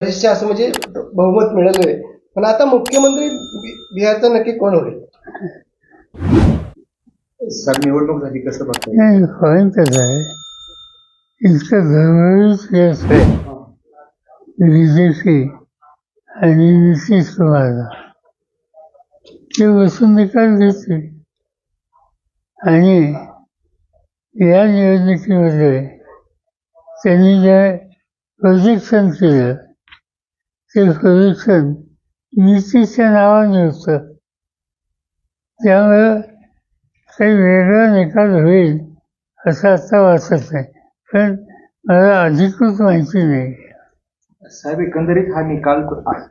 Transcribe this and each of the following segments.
बरेचसे असं म्हणजे बहुमत मिळालं आहे पण आता मुख्यमंत्री बिहारचा नक्की कोण होईल? सर निवडणूक झाली कसं बघताय? नाही पॉईंट कसं आहे इतकं केस आहे बी जे पी आणि नितीश कुमारला ते बसून निकाल घेतले आणि या निवडणुकीमध्ये त्यांनी जे प्रोजेक्शन केलं ते नावाने होतं त्यामुळं काही वेगळा निकाल होईल असं आता वाटत नाही पण मला अधिकृत माहिती नाही साहेब एकंदरीत हा निकाल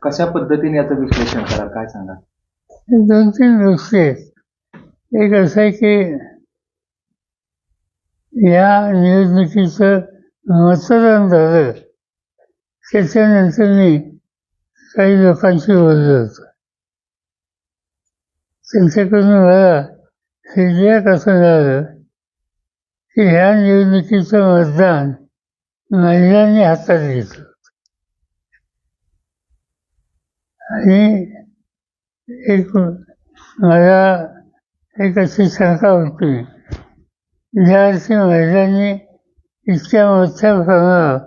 कशा पद्धतीने याचं विश्लेषण कराल काय सांगा दोन तीन गोष्टी आहेत एक असं आहे की या निवडणुकीचं मतदान झालं त्याच्यानंतर मी काही लोकांशी बोललो होतो. त्यांच्याकडून मला फीडबॅक असं झालं की ह्या निवडणुकीचं मतदान महिलांनी हातात घेतलं आणि एक मला एक अशी शंका होती. ज्या अर्थी महिलांनी इतक्या मोठ्या प्रमाणात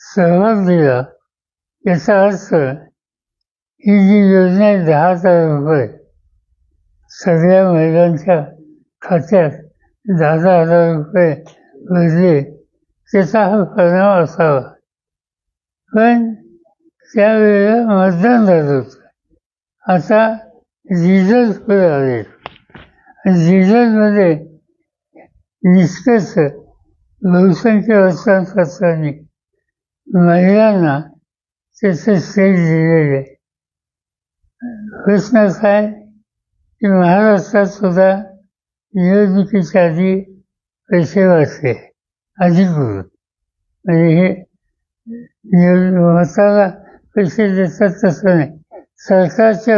सहभाग दिला याचा अर्थ ही जी योजना आहे दहा हजार रुपये सगळ्या महिलांच्या खात्यात दहा दहा हजार रुपये भरले. त्याचा हा परिणाम असावा. पण त्यावेळेला मतदान झालं होतं. आता रिझल्ट पुढे आले. रिझल्टमध्ये निष्कर्ष बहुसंख्य वर्षांपासून महिलांना त्याचं श्रेय दिलेलं आहे. प्रश्न आहे की महाराष्ट्रात सुद्धा निवडणुकीच्या आधी पैसे वाचले अधिकृत म्हणजे हे निवड पैसे देतात तसं नाही सरकारच्या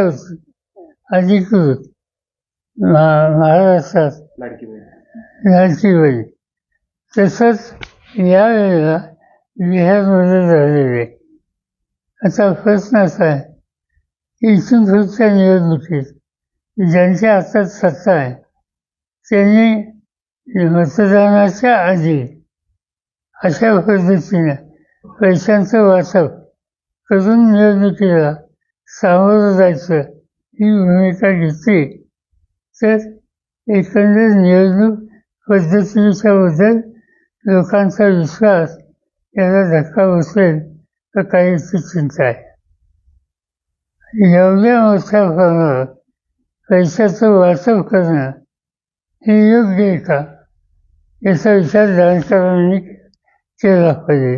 अधिकृत महा- महाराष्ट्रात लाडकी लाडकी बहीण तसंच यावेळेला बिहारमध्ये झालेले आता प्रश्न असा आहे की निवडणुकीत ज्यांच्या हातात सत्ता आहे त्यांनी मतदानाच्या आधी अशा पद्धतीने पैशांचं वाटप करून निवडणुकीला सामोरं जायचं ही भूमिका घेतली. तर एकंदर निवडणूक पद्धतीच्या बद्दल लोकांचा विश्वास याला धक्का बसेल तर काही चिंता आहे. एवढ्या मोठ्या करणं पैशाचं वाटप करणं हे योग्य आहे का? याचा विचार जाणकारांनी केला पाहिजे.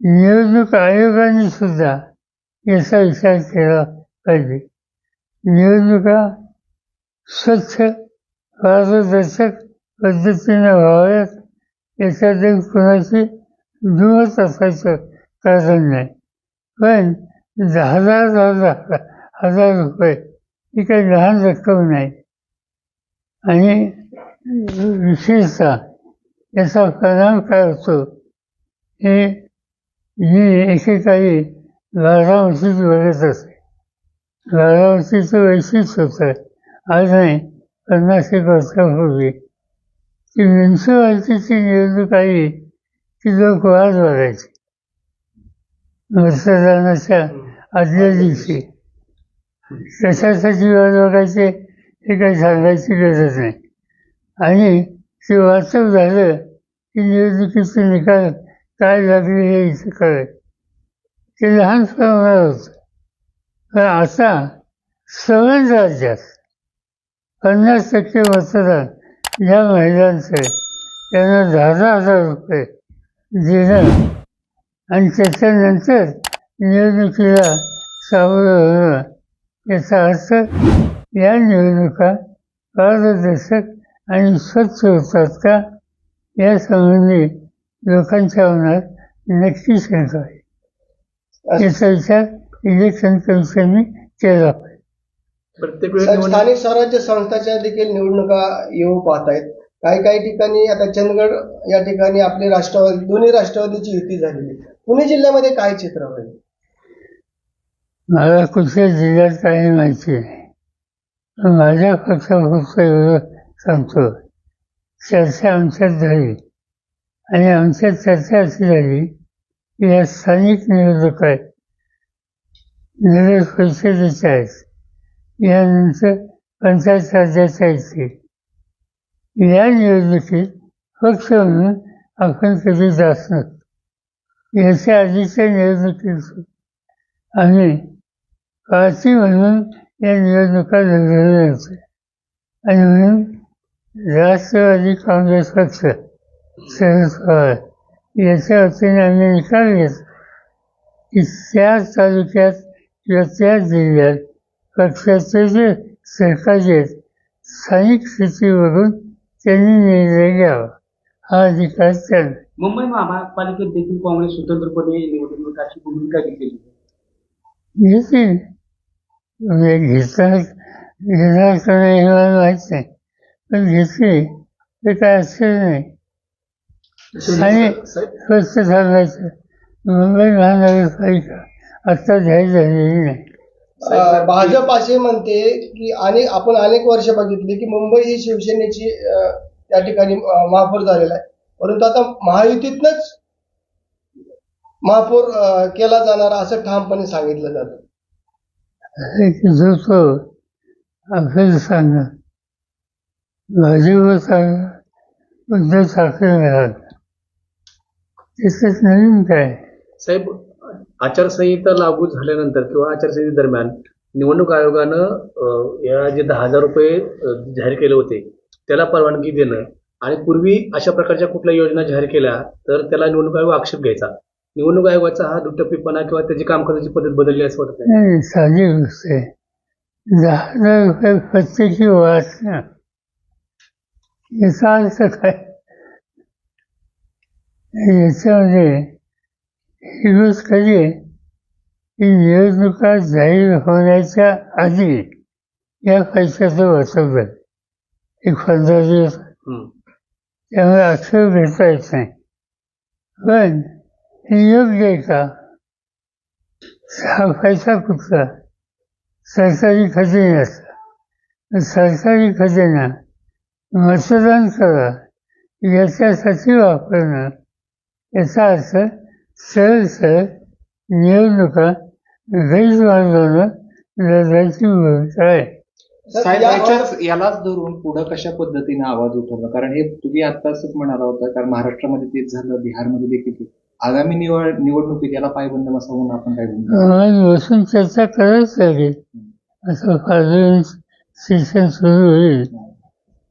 निवडणूक आयोगाने सुद्धा याचा विचार केला पाहिजे. निवडणुका स्वच्छ पारदर्शक पद्धतीने व्हाव्यात याच्यात कुणाची दुमत असायचं कारण नाही. पण दहा हजार दहा हजार रुपये. ही काही लहान रक्कम नाही. आणि विशेषतः याचा परिणाम काय होतो? हे मी एकेकाळी बारामतीत बघत असे. बारामतीचं वैशिष्ट्य होतं आज नाही पन्नास एक वर्षापूर्वी. ती म्युन्सिपाल्टीची निवडणूक आली की लोक वाद वाढायचे. मतदानाच्या आदल्या दिवशी. कशासाठी वाद बघायचे हे काही सांगायची गरज नाही. आणि ते वाचव झालं की निवडणुकीचे निकाल काय लागले हे इथं कळेल. ते लहान प्रमाणात होतं. पण आता सगळ्याच राज्यात पन्नास टक्के मतदान ज्या महिलांचं त्यांना दहा दहा हजार रुपये देणं आणि त्याच्यानंतर निवडणुकीला सामोरं होणं याचा अर्थ या निवडणुका पारदर्शक आणि स्वच्छ होतात का? या संबंधी लोकांच्या मनात नक्की शंका आहे. याचा विचार इलेक्शन कमिशनने केला. पाहिजे प्रत्येक स्थानिक स्वराज्य संस्थाच्या देखील निवडणुका येऊ पाहत आहेत काही काही ठिकाणी आता चंदगड या ठिकाणी आपले राष्ट्रवादी दोन्ही राष्ट्रवादीची युती झालेली आहे. पुणे जिल्ह्यामध्ये काय चित्र होईल? मला कुठल्या जिल्ह्यात काही माहिती नाही. पण माझ्या पक्षापुरतं एवढं सांगतो. चर्चा आमच्यात झाली. आणि आमच्यात चर्चा अशी झाली की या स्थानिक निवडणुका आहेत. नगर परिषदेच्या आहेत. यानंतर पंचायत राज्याच्या येतील या निवडणुकीत पक्ष म्हणून आपण कधी जात नसतो याच्या आधीच्या निवडणुकीत आणि काळजी म्हणून या निवडणुका लढवल्या होत्या आणि म्हणून राष्ट्रवादी काँग्रेस पक्ष शरद पवार याच्या वतीने आम्ही निकाल घेतला की त्या तालुक्यात किंवा त्या जिल्ह्यात पक्षाचे जे सरकारी आहेत स्थानिक स्थितीवरून त्यांनी निर्णय घ्यावा. हा अधिकार त्यांना मुंबई महापालिकेत देखील काँग्रेस स्वतंत्रपणे निवडणुकाची भूमिका घेतलेली. घेते म्हणजे घेतात घेणार हे पण घेतली ते काय असेल नाही. आणि स्वस्त सांगायचं मुंबई महानगरपालिका आत्ता जाहीर झालेली नाही. भाजप असे म्हणते की अनेक आपण अनेक वर्ष बघितली की मुंबई ही शिवसेनेची त्या ठिकाणी महापौर झालेला आहे. परंतु आता महायुतीतनच महापौर केला जाणार असं ठामपणे सांगितलं जातं. उद्धव ठाकरे मिळाला त्याच्यात नवीन काय? साहेब आचारसंहिता लागू झाल्यानंतर किंवा आचारसंहितेदरम्यान निवडणूक आयोगानं या जे दहा हजार रुपये जाहीर केले होते त्याला परवानगी देणं आणि पूर्वी अशा प्रकारच्या कुठल्या योजना जाहीर केल्या तर त्याला निवडणूक आयोग आक्षेप घ्यायचा. निवडणूक आयोगाचा हा दुटप्पीपणा किंवा त्याची काम करण्याची पद्धत बदलली असं वाटत नाही नाही साधी गोष्ट आहे. दहा हजार रुपये प्रत्येकी वाचणं याचा अर्थ काय? याच्यामध्ये ही गोष्ट कधी आहे की निवडणुका जाहीर होण्याच्या आधी या पैशाचं झालं एक पंधरा दिवस. हम्म. त्यामुळे अक्षर घेता येत नाही पण हे योग्य आहे का हा पैसा कुठला सरकारी खजिन्याचा सरकारी खजिना मतदान करा याच्यासाठी वापरणं याचा अर्थ सरळ सरळ निवडणुका गैरमार्गानं लढायची भूमिका आहे साहेब याच्याच यालाच धरून पुढं कशा पद्धतीने आवाज उठवला? कारण हे तुम्ही आत्ताच म्हणाला होता कारण महाराष्ट्रामध्ये तेच झालं बिहारमध्ये देखील तेच. आगामी निवड निवडणुकीत याला पायबंद बसावं म्हणून आपण काय बसून चर्चा करायच लागेल असं सेशन सुरू होईल.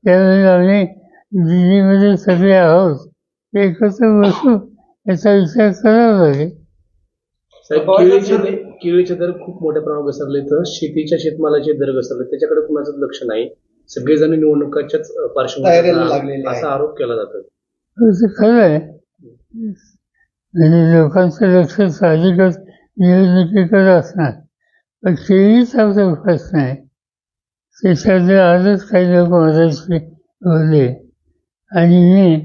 त्यावेळी आम्ही दिल्लीमध्ये सगळे आहोत. एकत्र बसू याचा विचार करावा लागेल. केळीचे दर खूप मोठ्या प्रमाणात घसरले तर शेतीच्या शेतमालाचे दर घसरले. त्याच्याकडे कुणाचं लक्ष नाही. सगळेजण निवडणुकाच्याच पार्श्वभूमीवर. असा आरोप केला जातो खरं आहे. लोकांचं लक्ष साहजिकच निवडणुकीकडे असणार. पण केळीचा प्रश्न आहे त्याच्यातले आजच काही लोक मदतशी बोलले आणि मी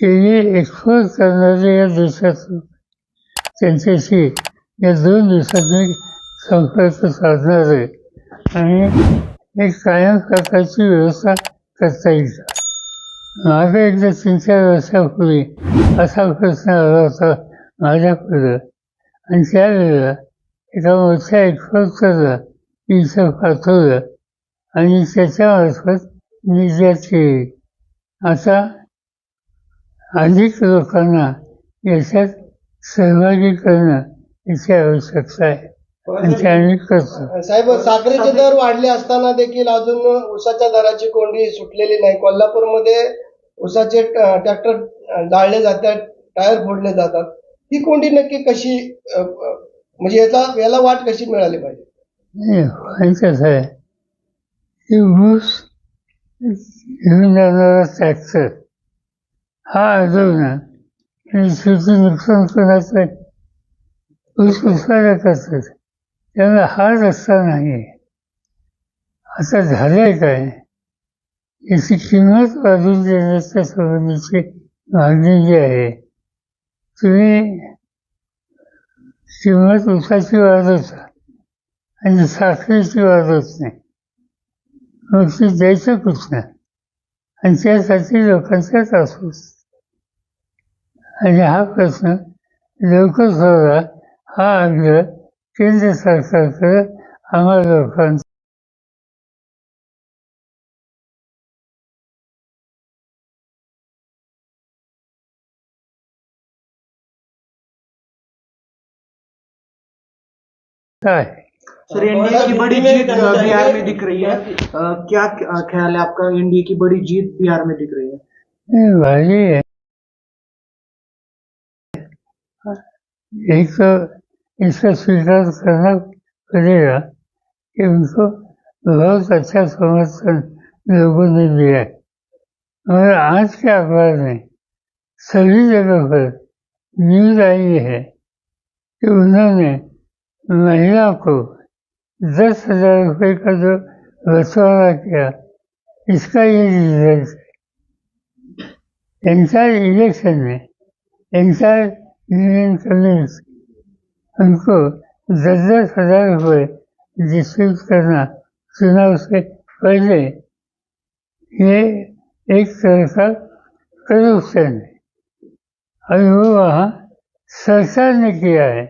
केळी एक्सपोर्ट करणारे या देशात त्यांच्याशी या दोन दिवसात मी संपर्क साधणार आहे. आणि एक कायम प्रकारची व्यवस्था करता येईल. माझा एकदा तीन चार वर्षापूर्वी असा प्रश्न आला होता माझ्या आणि त्यावेळेला एका मोठ्या एक्सपर्टला इथं पाठवलं आणि त्याच्यामार्फत निर्यात केली आता अधिक लोकांना याच्यात सहभागी करणं याची आवश्यकता आहे. आणि ते आम्ही करतो. साहेब साखरेचे दर वाढले असताना देखील अजून उसाच्या दराची कोंडी सुटलेली नाही. कोल्हापूरमध्ये उसाचे ट्रॅक्टर जाळले जातात टायर फोडले जातात. ही कोंडी नक्की कशी अ, अ, म्हणजे याचा याला वाट कशी मिळाली पाहिजे? नाही आहे. की ऊस घेऊन जाणारा ट्रॅक्टर हा अडवणं आणि शेती नुकसान कोणाचं आहे? ऊस करतात त्यांना हा रस्ता नाही आता झालंय काय याची किंमत वाढून देण्याच्या संबंधीची मागणी जी आहे तुम्ही किंमत उसाची वाढवता आणि साखरेची वाद नाही मग ती द्यायचं कुठनं आणि त्यासाठी लोकांचा त्रास होतो आणि हा प्रश्न। लवकर सोडवा हा आग्रह केंद्र सरकारकडे आम्हा लोकांचा आहे सर एनडीए की बड़ी जीत बिहार में दिख रही है। अ, क्या ख्याल है आपका? एनडीए की बड़ी जीत बिहार में दिख रही है। नहीं है एक तो इसका स्वीकार करना पड़ेगा कि उनको बहुत अच्छा समर्थन लोगों ने दिया है। मगर आज के अखबार में सभी जगह पर न्यूज़ आई है कि उन्होंने महिला को दस हज़ार रुपये का जो बंटवारा किया, इसका ये रिज़ल्ट है। एंटायर इलेक्शन में एंटायर यूनियन कम्युनिस्ट उनको दस दस हजार रुपये डिस्ट्रीब्यूट करना चुनाव से पहले. ये एक तरह का करप्शन है और वो वहाँ सरकार ने किया है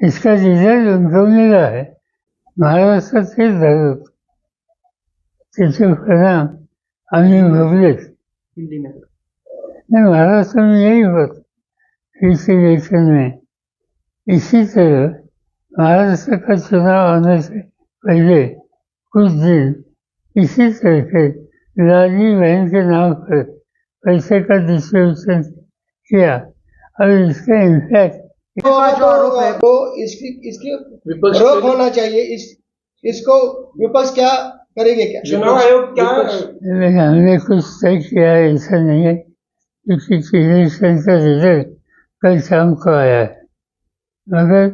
इसका रिजल्ट उनको मिला है महाराष्ट्र से धरत त्याचे परिणाम आम्ही में नहीं महाराष्ट्र में यही होता इलेक्शन में। इसी तरह महाराष्ट्र का चुनाव आने से पहले कुछ दिन इसी तरह के लाली बहन के नाम पर पैसे का डिस्ट्रीब्यूशन किया और इसका इम्पैक्ट तो, तो, तो इसकी इसकी विपक्ष रोक होना चाहिए। इस इसको विपक्ष क्या करेंगे क्या? चुनाव आयोग क्या हमने कुछ तय किया है ऐसा नहीं है। क्योंकि इलेक्शन का रिज़ल्ट कल शाम को आया है मगर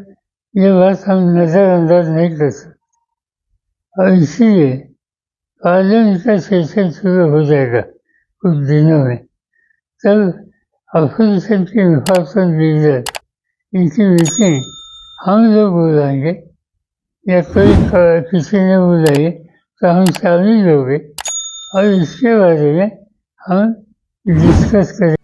ये बात हम नज़रअंदाज नहीं कर सकते और इसीलिए पार्लियामेंट का सेशन शुरू हो जाएगा कुछ दिनों में तब अपोजिशन के विभाजन लीडर इनकी मीटिंग हम लोग बुलाएंगे या कोई किसी ने बुलाई तो हम शामिल होंगे और इसके बारे में हम डिस्कस करें